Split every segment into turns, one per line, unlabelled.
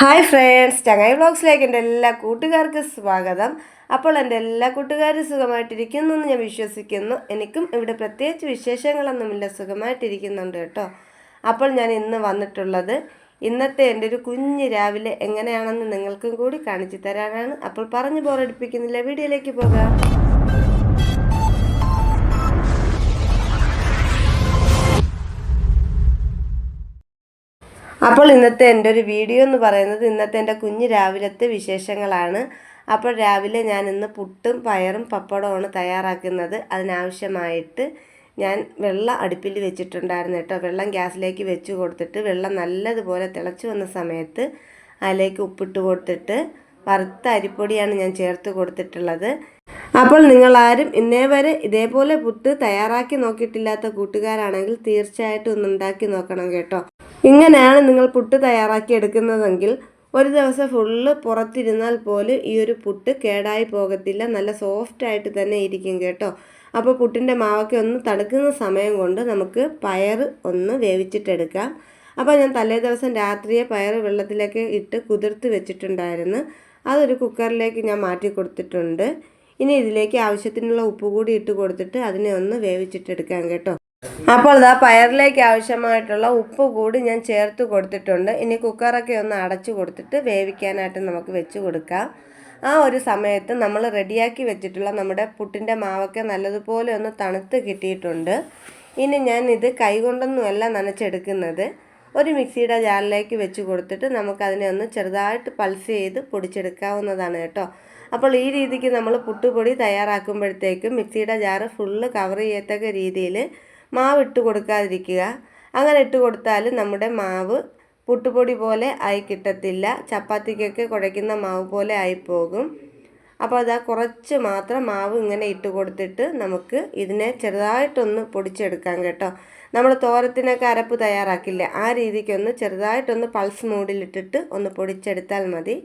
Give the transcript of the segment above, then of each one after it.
Hi friends ചങ്ങായി വ്ളോഗ്സിലേക്ക് എന്റെ എല്ലാ കൂട്ടുകാർക്കും സ്വാഗതം. അപ്പോൾ എന്റെ എല്ലാ കൂട്ടുകാരും സുഖമായിട്ടിരിക്കുന്നു എന്ന് ഞാൻ വിശ്വസിക്കുന്നു. എനിക്കും ഇവിടെ പ്രത്യേകിച്ച് വിശേഷങ്ങളൊന്നുമില്ല സുഖമായിട്ടിരിക്കുന്നുണ്ട് കേട്ടോ. അപ്പോൾ ഞാൻ ഇന്ന് വന്നിട്ടുള്ളത് ഇന്നത്തെ എന്റെ ഒരു കുഞ്ഞ് രാവിലെ എങ്ങനെയാണെന്ന് നിങ്ങൾക്കും കൂടി കാണിച്ചു തരാനാണ്. അപ്പോൾ പറഞ്ഞു ബോറടിപ്പിക്കുന്നില്ല വീഡിയോയിലേക്ക് പോകാം. അപ്പോൾ ഇന്നത്തെ എന്റെ ഒരു വീഡിയോ എന്ന് പറയുന്നത് ഇന്നത്തെ എന്റെ കുഞ്ഞ് രാവിലത്തെ വിശേഷങ്ങളാണ്. അപ്പോൾ രാവിലെ ഞാൻ ഇന്ന് പുട്ടും പയറും പപ്പടവുമാണ് തയ്യാറാക്കുന്നത്. അതിനാവശ്യമായിട്ട് ഞാൻ വെള്ളം അടുപ്പിൽ വെച്ചിട്ടുണ്ടായിരുന്നു കേട്ടോ. വെള്ളം ഗ്യാസിലേക്ക് വെച്ച് കൊടുത്തിട്ട് വെള്ളം നല്ലതുപോലെ തിളച്ചു വന്ന സമയത്ത് അതിലേക്ക് ഉപ്പിട്ട് കൊടുത്തിട്ട് വറുത്ത അരിപ്പൊടിയാണ് ഞാൻ ചേർത്ത് കൊടുത്തിട്ടുള്ളത്. അപ്പോൾ നിങ്ങളാരും ഇന്നേ വരെ ഇതേപോലെ പുട്ട് തയ്യാറാക്കി നോക്കിയിട്ടില്ലാത്ത കൂട്ടുകാരാണെങ്കിൽ തീർച്ചയായിട്ടും ഒന്ന് ഉണ്ടാക്കി നോക്കണം കേട്ടോ. ഇങ്ങനെയാണ് നിങ്ങൾ പുട്ട് തയ്യാറാക്കി എടുക്കുന്നതെങ്കിൽ ഒരു ദിവസം ഫുള്ള് പുറത്തിരുന്നാൽ പോലും ഈ ഒരു പുട്ട് കേടായി പോകത്തില്ല. നല്ല സോഫ്റ്റ് ആയിട്ട് തന്നെ ഇരിക്കും കേട്ടോ. അപ്പോൾ പുട്ടിന്റെ മാവൊക്കെ ഒന്ന് തണുക്കുന്ന സമയം കൊണ്ട് നമുക്ക് പയർ ഒന്ന് വേവിച്ചിട്ടെടുക്കാം. അപ്പോൾ ഞാൻ തലേ ദിവസം രാത്രിയെ പയർ വെള്ളത്തിലേക്ക് ഇട്ട് കുതിർത്ത് വെച്ചിട്ടുണ്ടായിരുന്നു. അതൊരു കുക്കറിലേക്ക് ഞാൻ മാറ്റി കൊടുത്തിട്ടുണ്ട്. ഇനി ഇതിലേക്ക് ആവശ്യത്തിനുള്ള ഉപ്പ് കൂടി ഇട്ട് കൊടുത്തിട്ട് അതിനെ ഒന്ന് വേവിച്ചിട്ടെടുക്കാം കേട്ടോ. അപ്പോൾ ഇതാ പയറിലേക്ക് ആവശ്യമായിട്ടുള്ള ഉപ്പ് കൂടി ഞാൻ ചേർത്ത് കൊടുത്തിട്ടുണ്ട്. ഇനി കുക്കറൊക്കെ ഒന്ന് അടച്ചു കൊടുത്തിട്ട് വേവിക്കാനായിട്ട് നമുക്ക് വെച്ച് കൊടുക്കാം. ആ ഒരു സമയത്ത് നമ്മൾ റെഡിയാക്കി വെച്ചിട്ടുള്ള നമ്മുടെ പുട്ടിന്റെ മാവൊക്കെ നല്ലതുപോലെ ഒന്ന് തണുത്ത് കിട്ടിയിട്ടുണ്ട്. ഇനി ഞാൻ ഇത് കൈകൊണ്ടൊന്നുമല്ല നനച്ചെടുക്കുന്നത്. ഒരു മിക്സിയുടെ ജാറിലേക്ക് വെച്ച് കൊടുത്തിട്ട് നമുക്കതിനെ ഒന്ന് ചെറുതായിട്ട് പൾസ് ചെയ്ത് പൊടിച്ചെടുക്കാവുന്നതാണ് കേട്ടോ. അപ്പോൾ ഈ രീതിക്ക് നമ്മൾ പുട്ടുപൊടി തയ്യാറാക്കുമ്പോഴത്തേക്കും മിക്സിയുടെ ജാറ് ഫുള്ള് കവർ ചെയ്യത്തക്ക രീതിയിൽ മാവ് ഇട്ട് കൊടുക്കാതിരിക്കുക. അങ്ങനെ ഇട്ട് കൊടുത്താൽ നമ്മുടെ മാവ് പുട്ടുപൊടി പോലെ ആയി കിട്ടത്തില്ല. ചപ്പാത്തിക്കൊക്കെ കുഴയ്ക്കുന്ന മാവ് പോലെ ആയിപ്പോകും അപ്പോൾ അതാ കുറച്ച് മാത്രം മാവ് ഇങ്ങനെ ഇട്ട് കൊടുത്തിട്ട് നമുക്ക് ഇതിനെ ചെറുതായിട്ടൊന്ന് പൊടിച്ചെടുക്കാം കേട്ടോ. നമ്മൾ തോരത്തിനൊക്കെ അരപ്പ് തയ്യാറാക്കില്ല? ആ രീതിക്കൊന്ന് ചെറുതായിട്ടൊന്ന് പൾസ് മൂടിലിട്ടിട്ട് ഒന്ന് പൊടിച്ചെടുത്താൽ മതി.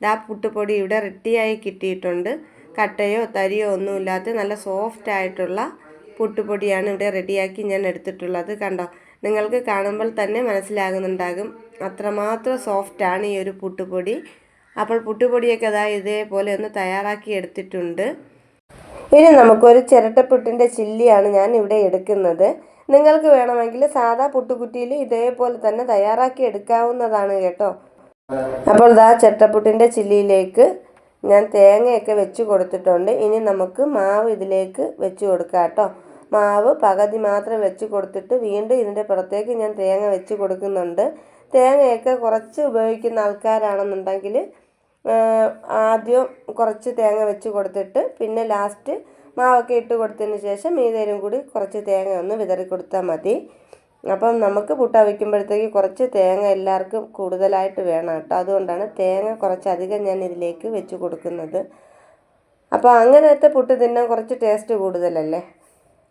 ഇതാ പുട്ടുപൊടി ഇവിടെ റെഡിയായി കിട്ടിയിട്ടുണ്ട്. കട്ടയോ തരിയോ ഒന്നുമില്ലാത്ത നല്ല സോഫ്റ്റ് ആയിട്ടുള്ള പുട്ടുപൊടിയാണ് ഇവിടെ റെഡിയാക്കി ഞാൻ എടുത്തിട്ടുള്ളത്. കണ്ടോ? നിങ്ങൾക്ക് കാണുമ്പോൾ തന്നെ മനസ്സിലാകുന്നുണ്ടാകും. അത്രമാത്രം സോഫ്റ്റാണ് ഈ ഒരു പുട്ടുപൊടി. അപ്പോൾ പുട്ടുപൊടിയൊക്കെ അതാ ഇതേപോലെ ഒന്ന് തയ്യാറാക്കി എടുത്തിട്ടുണ്ട്. ഇനി നമുക്കൊരു ചിരട്ടപ്പുട്ടിന്റെ ചില്ലിയാണ് ഞാൻ ഇവിടെ എടുക്കുന്നത്. നിങ്ങൾക്ക് വേണമെങ്കിൽ സാധാ പുട്ടുകുറ്റിയിൽ ഇതേപോലെ തന്നെ തയ്യാറാക്കി എടുക്കാവുന്നതാണ് കേട്ടോ. അപ്പോൾ ഇതാ ചിരട്ടപ്പുട്ടിന്റെ ചില്ലിയിലേക്ക് ഞാൻ തേങ്ങയൊക്കെ വെച്ച് കൊടുത്തിട്ടുണ്ട്. ഇനി നമുക്ക് മാവ് ഇതിലേക്ക് വെച്ച് കൊടുക്കാം കേട്ടോ. മാവ് പകുതി മാത്രം വെച്ച് കൊടുത്തിട്ട് വീണ്ടും ഇതിന്റെ പുറത്തേക്ക് ഞാൻ തേങ്ങ വെച്ച് കൊടുക്കുന്നുണ്ട്. തേങ്ങയൊക്കെ കുറച്ച് ഉപയോഗിക്കുന്ന ആൾക്കാരാണെന്നുണ്ടെങ്കിൽ ആദ്യം കുറച്ച് തേങ്ങ വെച്ച് കൊടുത്തിട്ട് പിന്നെ ലാസ്റ്റ് മാവൊക്കെ ഇട്ട് കൊടുത്തതിന് ശേഷം മീതേരും കൂടി കുറച്ച് തേങ്ങ ഒന്ന് വിതറി കൊടുത്താൽ മതി. അപ്പം നമുക്ക് പുട്ട വയ്ക്കുമ്പോഴത്തേക്ക് കുറച്ച് തേങ്ങ എല്ലാവർക്കും കൂടുതലായിട്ട് വേണം കേട്ടോ. അതുകൊണ്ടാണ് തേങ്ങ കുറച്ചധികം ഞാൻ ഇതിലേക്ക് വെച്ച് കൊടുക്കുന്നത്. അപ്പോൾ അങ്ങനത്തെ പുട്ട് തിന്നാൻ കുറച്ച് ടേസ്റ്റ് കൂടുതലല്ലേ?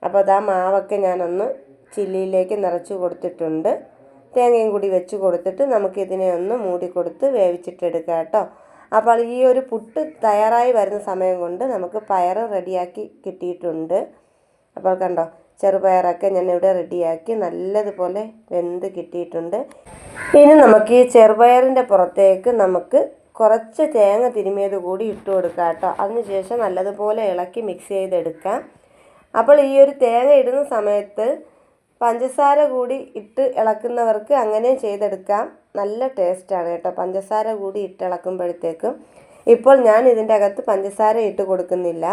അപ്പോൾ ആ മാവൊക്കെ ഞാനൊന്ന് ചില്ലിയിലേക്ക് നിറച്ച് കൊടുത്തിട്ടുണ്ട്. തേങ്ങയും കൂടി വെച്ച് കൊടുത്തിട്ട് നമുക്കിതിനെ ഒന്ന് മൂടി കൊടുത്ത് വേവിച്ചിട്ടെടുക്കാം കേട്ടോ. അപ്പോൾ ഈ ഒരു പുട്ട് തയ്യാറായി വരുന്ന സമയം കൊണ്ട് നമുക്ക് പയർ റെഡിയാക്കി കിട്ടിയിട്ടുണ്ട്. അപ്പോൾ കണ്ടോ ചെറുപയറൊക്കെ ഞാൻ ഇവിടെ റെഡിയാക്കി നല്ലതുപോലെ വെന്ത് കിട്ടിയിട്ടുണ്ട്. ഇനി നമുക്ക് ഈ ചെറുപയറിന്റെ പുറത്തേക്ക് നമുക്ക് കുറച്ച് തേങ്ങ തിരുമിയത് കൂടി ഇട്ട് കൊടുക്കാം കേട്ടോ. അതിനുശേഷം നല്ലതുപോലെ ഇളക്കി മിക്സ് ചെയ്തെടുക്കാം. അപ്പോൾ ഈ ഒരു തേങ്ങ ഇടുന്ന സമയത്ത് പഞ്ചസാര കൂടി ഇട്ട് ഇളക്കുന്നവർക്ക് അങ്ങനെ ചെയ്തെടുക്കാം. നല്ല ടേസ്റ്റാണ് കേട്ടോ. പഞ്ചസാര കൂടി ഇട്ട് ഇളക്കുമ്പോഴത്തേക്കും ഇപ്പോൾ ഞാൻ ഇതിന്റെ അകത്ത് പഞ്ചസാര ഇട്ട് കൊടുക്കുന്നില്ല.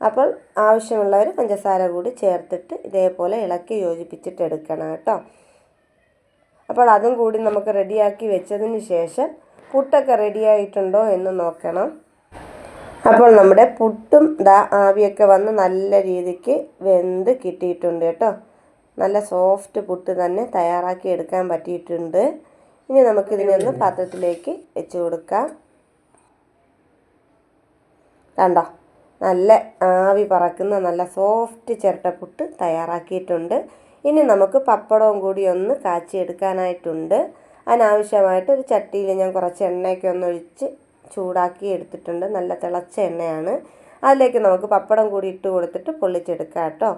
അപ്പോൾ ആവശ്യമുള്ളവർ പഞ്ചസാര കൂടി ചേർത്തിട്ട് ഇതേപോലെ ഇളക്കി യോജിപ്പിച്ചിട്ട് എടുക്കണം കേട്ടോ. അപ്പോൾ അതും കൂടി നമുക്ക് റെഡിയാക്കി വെച്ചതിന് ശേഷം പുട്ടൊക്കെ റെഡിയായിട്ടുണ്ടോ എന്ന് നോക്കണം. അപ്പോൾ നമ്മുടെ പുട്ടും ദാ ആവിയൊക്കെ വന്ന് നല്ല രീതിക്ക് വെന്ത് കിട്ടിയിട്ടുണ്ട് കേട്ടോ. നല്ല സോഫ്റ്റ് പുട്ട് തന്നെ തയ്യാറാക്കി എടുക്കാൻ പറ്റിയിട്ടുണ്ട്. ഇനി നമുക്കിതിനൊന്ന് പാത്രത്തിലേക്ക് വെച്ച് കൊടുക്കാം. കണ്ടോ? നല്ല ആവി പറക്കുന്ന നല്ല സോഫ്റ്റ് ചിരട്ടപ്പുട്ട് തയ്യാറാക്കിയിട്ടുണ്ട്. ഇനി നമുക്ക് പപ്പടവും കൂടി ഒന്ന് കാച്ചിയെടുക്കാനായിട്ടുണ്ട്. അതിനാവശ്യമായിട്ട് ഒരു ചട്ടിയിൽ ഞാൻ കുറച്ച് എണ്ണയൊക്കെ ഒന്ന് ഒഴിച്ച് ചൂടാക്കി എടുത്തിട്ടുണ്ട്. നല്ല തിളച്ച എണ്ണയാണ്. അതിലേക്ക് നമുക്ക് പപ്പടം കൂടി ഇട്ട് കൊടുത്തിട്ട് പൊള്ളിച്ചെടുക്കാം കേട്ടോ.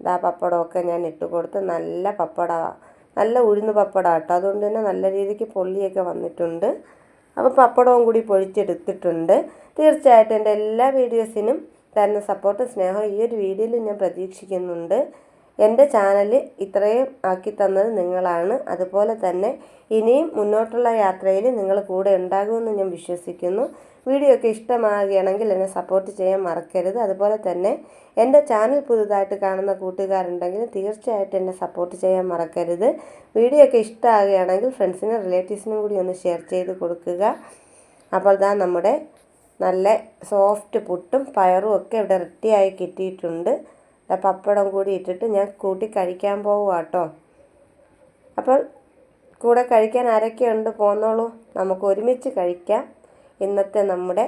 ഇതാ പപ്പടമൊക്കെ ഞാൻ ഇട്ട് കൊടുത്ത് നല്ല പപ്പട നല്ല ഉഴുന്ന് പപ്പടം കേട്ടോ. അതുകൊണ്ട് തന്നെ നല്ല രീതിക്ക് പൊള്ളിയൊക്കെ വന്നിട്ടുണ്ട്. അപ്പോൾ പപ്പടവും കൂടി പൊഴിച്ചെടുത്തിട്ടുണ്ട്. തീർച്ചയായിട്ടും എന്റെ എല്ലാ വീഡിയോസിനും തരുന്ന സപ്പോർട്ടും സ്നേഹവും ഈ ഒരു വീഡിയോയിൽ ഞാൻ പ്രതീക്ഷിക്കുന്നുണ്ട്. എന്റെ ചാനൽ ഇത്രയും ആക്കി തന്നത് നിങ്ങളാണ്. അതുപോലെ തന്നെ ഇനിയും മുന്നോട്ടുള്ള യാത്രയിൽ നിങ്ങൾ കൂടെ ഉണ്ടാകുമെന്ന് ഞാൻ വിശ്വസിക്കുന്നു. വീഡിയോ ഒക്കെ ഇഷ്ടമാകുകയാണെങ്കിൽ എന്നെ സപ്പോർട്ട് ചെയ്യാൻ മറക്കരുത്. അതുപോലെ തന്നെ എന്റെ ചാനൽ പുതുതായിട്ട് കാണുന്ന കൂട്ടുകാരുണ്ടെങ്കിൽ തീർച്ചയായിട്ടും എന്നെ സപ്പോർട്ട് ചെയ്യാൻ മറക്കരുത്. വീഡിയോ ഒക്കെ ഇഷ്ടമാകുകയാണെങ്കിൽ ഫ്രണ്ട്സിനും റിലേറ്റീവ്സിനും കൂടി ഒന്ന് ഷെയർ ചെയ്ത് കൊടുക്കുക. അപ്പോൾ ഇതാ നമ്മുടെ നല്ല സോഫ്റ്റ് പുട്ടും പയറും ഒക്കെ ഇവിടെ റെഡിയായി കിട്ടിയിട്ടുണ്ട്. പപ്പടം കൂടി ഇട്ടിട്ട് ഞാൻ കൂട്ടി കഴിക്കാൻ പോവുക കേട്ടോ അപ്പോൾ കൂടെ കഴിക്കാൻ ആരൊക്കെയുണ്ട്? പോന്നോളൂ. നമുക്ക് ഒരുമിച്ച് കഴിക്കാം. ഇന്നത്തെ നമ്മുടെ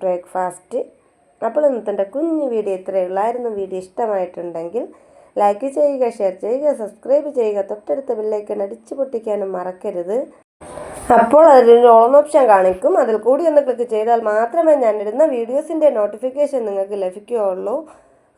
ബ്രേക്ക്ഫാസ്റ്റ്. അപ്പോൾ ഇന്നത്തെ കുഞ്ഞു വീഡിയോ ഇത്രയേ ഉള്ളായിരുന്നു. വീഡിയോ ഇഷ്ടമായിട്ടുണ്ടെങ്കിൽ ലൈക്ക് ചെയ്യുക ഷെയർ ചെയ്യുക സബ്സ്ക്രൈബ് ചെയ്യുക. തൊട്ടടുത്ത ബില്ലേക്കൺ അടിച്ചു പൊട്ടിക്കാനും മറക്കരുത്. അപ്പോൾ അതിലൊരു ഓൺ ഓപ്ഷൻ കാണിക്കും. അതിൽ കൂടി ഒന്ന് ക്ലിക്ക് ചെയ്താൽ മാത്രമേ ഞാനിടുന്ന വീഡിയോസിന്റെ നോട്ടിഫിക്കേഷൻ നിങ്ങൾക്ക് ലഭിക്കുകയുള്ളൂ.